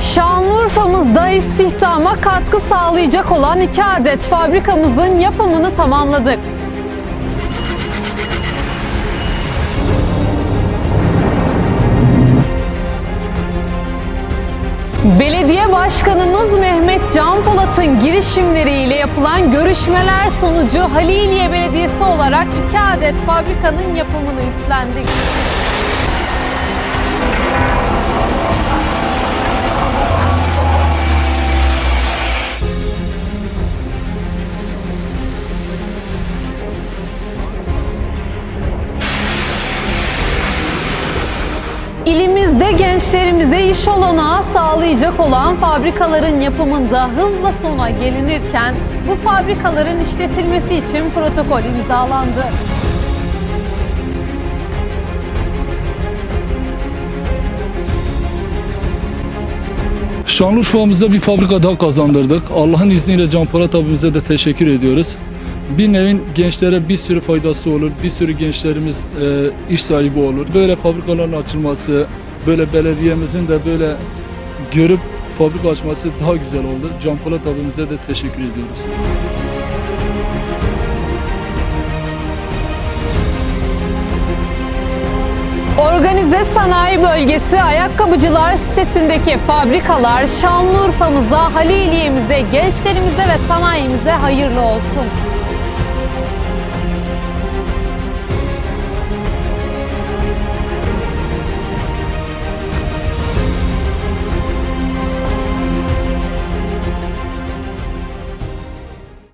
Şanlıurfa'mızda istihdama katkı sağlayacak olan iki adet fabrikamızın yapımını tamamladık. Belediye Başkanımız Mehmet Can Polat'ın girişimleriyle yapılan görüşmeler sonucu Haliliye Belediyesi olarak iki adet fabrikanın yapımını üstlendik. İlimizde gençlerimize iş olanağı sağlayacak olan fabrikaların yapımında hızla sona gelinirken bu fabrikaların işletilmesi için protokol imzalandı. Şanlıurfa'mıza bir fabrika daha kazandırdık. Allah'ın izniyle Can Polat abimize de teşekkür ediyoruz. Bir nevin gençlere bir sürü faydası olur. Bir sürü gençlerimiz e, iş sahibi olur. Böyle fabrikaların açılması, böyle belediyemizin de böyle görüp fabrika açması daha güzel oldu. Can Polat abimize de teşekkür ediyoruz. Organize Sanayi Bölgesi Ayakkabıcılar sitesindeki fabrikalar Şanlıurfa'mıza, Haliliye'mize, gençlerimize ve sanayimize hayırlı olsun.